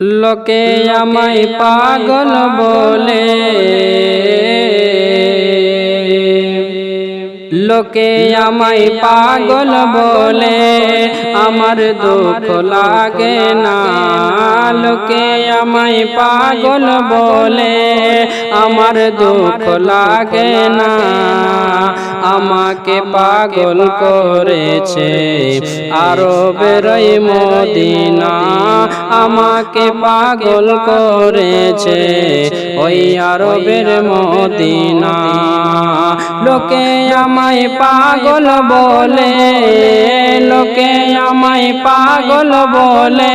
লোকে আমায় পাগল বলে। লোকে আমায় পাগল বলে, আমার দুঃখ লাগে না। লোকে আমায় পাগল বলে, আমার দুঃখ লাগে না। আমাকে পাগল করেছে আরও বেরোই মদিনা। আমাকে পাগল করেছে ওই আরবের মদিনা। লোকে আমায় পাগল বলে, লোকে আমায় পাগল বলে,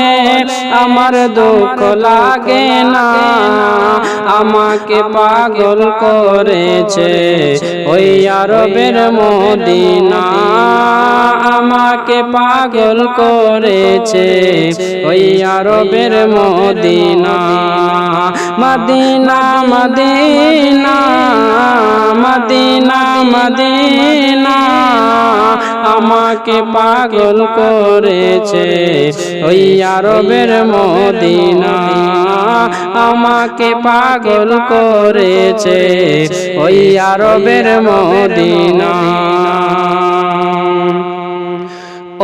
আমার দুঃখ লাগে না। আমাকে পাগল করেছে ওই আরবের মদিনা। আমাকে পাগল করেছে ওই আরবের Medina. Medina Medina Medina Medina, আমাকে পাগল করেছে ওই আরবের মদিনা। আমাকে পাগল করেছে ওই আরবের মদিনা।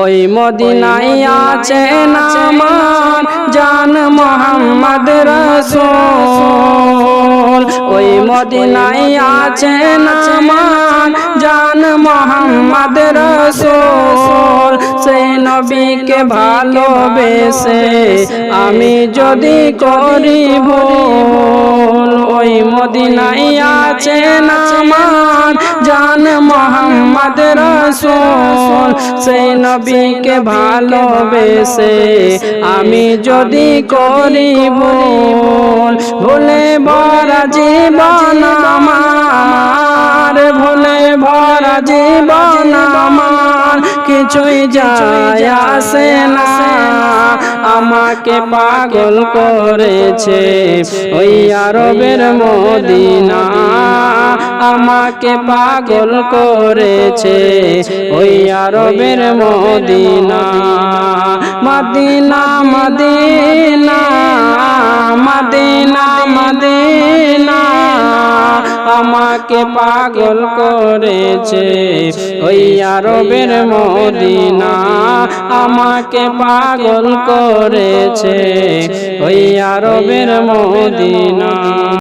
ওই মদিনাই আছে মোহাম্মদ রসুল ওই মদিনাই আছে নামান জান মোহাম্মদ রসুল সেই নবীকে ভালোবেসে আমি যদি করি ভুল ওই মদিনাই আছে নামান জান মোহাম্মদ রসুল সেই নবীকে ভালোবেসে আমি যদি করি ভুল ভুলে ভরা জীবন আমার ভুলে ভরা জীবন আমার কিছুই যায় আসে না। আমাকে পাগল করেছে ওই আরবের মদিনা। আমাকে পাগল করেছে ওই আরবের Medina. Medina Medina Medina Medina আমাকে পাগল করেছে ওই আরবের মদিনা। আমাকে পাগল করেছে ওই আরবের মদিনা।